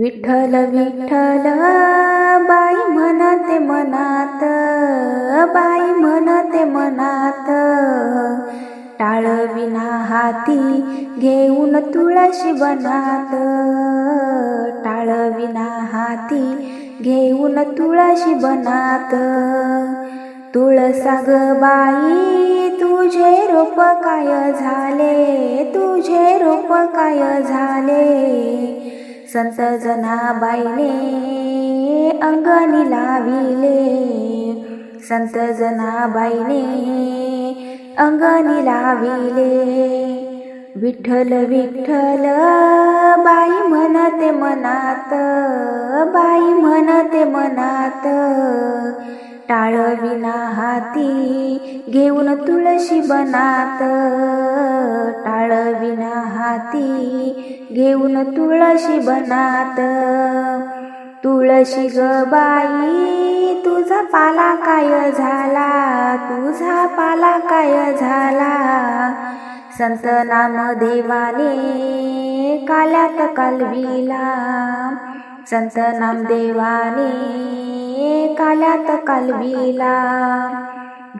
विठ्ठल विठ्ठल बाई म्हणते मनात बाई म्हणते मनात टाळ विना हाती घेऊन तुळशी बनात टाळ विना हाती घेऊन तुळशी बनात. तुळसा ग बाई तुझे रोप काय झाले? तुझे रोप काय झाले? संत जनाबाईने अंगणी लाविले. संत जनाबाईने अंगणी लाविले. विठ्ठल विठ्ठल बाई म्हणते मनात बाई म्हणते मनात टाळविना हाती घेऊन तुळशी बनात टाळविना हाती घेऊन तुळशी बनात. तुळशी ग बाई तुझा पाला काय झाला? तुझा पाला काय झाला? संत नाम देवाने काल्यात कालविला. संत नामदेवाने काल्यात कालविला.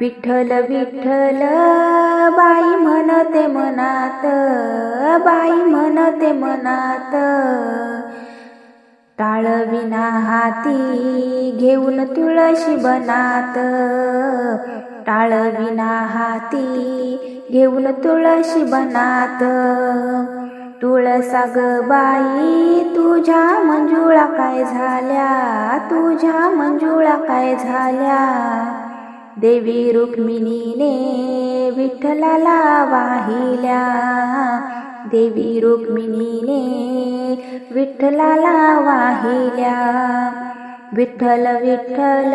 विठ्ठल विठ्ठल बाई म्हणते मनात बाई म्हणते मनात. टाळविना हाती घेऊन तुळशी बनात. टाळविना हाती घेऊन तुळशी बनात. तुळसा ग बाई तुझ्या मंजुळा काय झाल्या? तुझ्या मंजुळा काय झाल्या? देवी रुक्मिणीने विठ्ठलाला वाहिल्या. देवी रुक्मिणीने विठ्ठलाला वाहिल्या. विठ्ठल विठ्ठल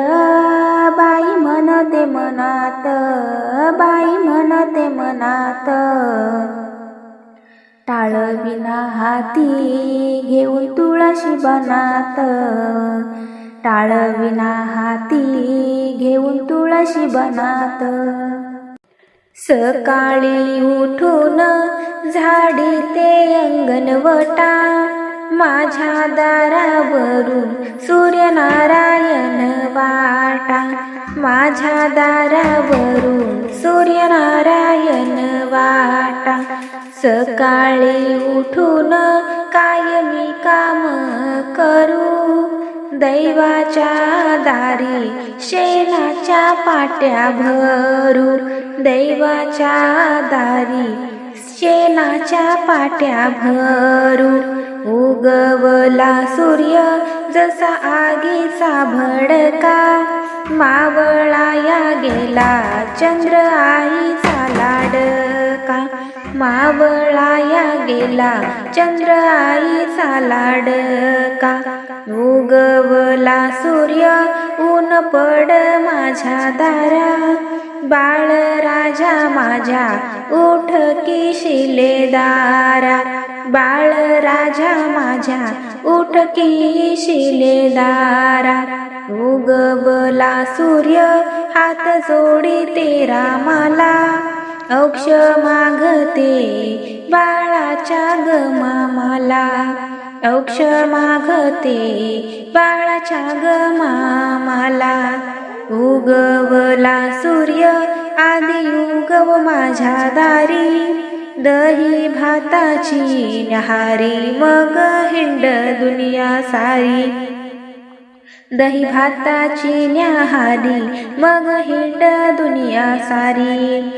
बाई म्हणते मनात बाई म्हणते मनात. टाळविना हाती घेऊन तुळशी बनात. टाळविना हाती घेऊन तुळशी बनात. सकाळी उठून झाडी ते अंगणवटा माझ्या दारावरून सूर्यनारायण वाटा. माझ्या दारावरून सूर्यनारायण वाटा. सकाळी उठून काय मी काम करू? दैवाच्या दारी शेणाच्या पाट्या भरू. दैवाच्या दारी शेणाच्या पाट्या भरू. उगवला सूर्य जसा आगीचा भडका. मावळाया गेला चंद्र आईचा लाडका. मावळाया गेला चंद्र आईचा लाडका. उगवला सूर्य ऊन पड माझ्या दारा. बाळ राजा माझ्या उठ की शिलेदारा बाळ राजा माझ्या उठ की शिलेदारा उगवला सूर्य हात जोडी तेरा मला. औक्ष मागते बाळाच्या गमामाला. मामाला औक्ष मागते बाळाच्या गमामाला. उगवला सूर्य आदियुगव माझ्या दारी दही भाताची न्याहारी मग हिंड दुनिया सारी. दही भाताची न्याहारी मग हिंड दुनिया सारी.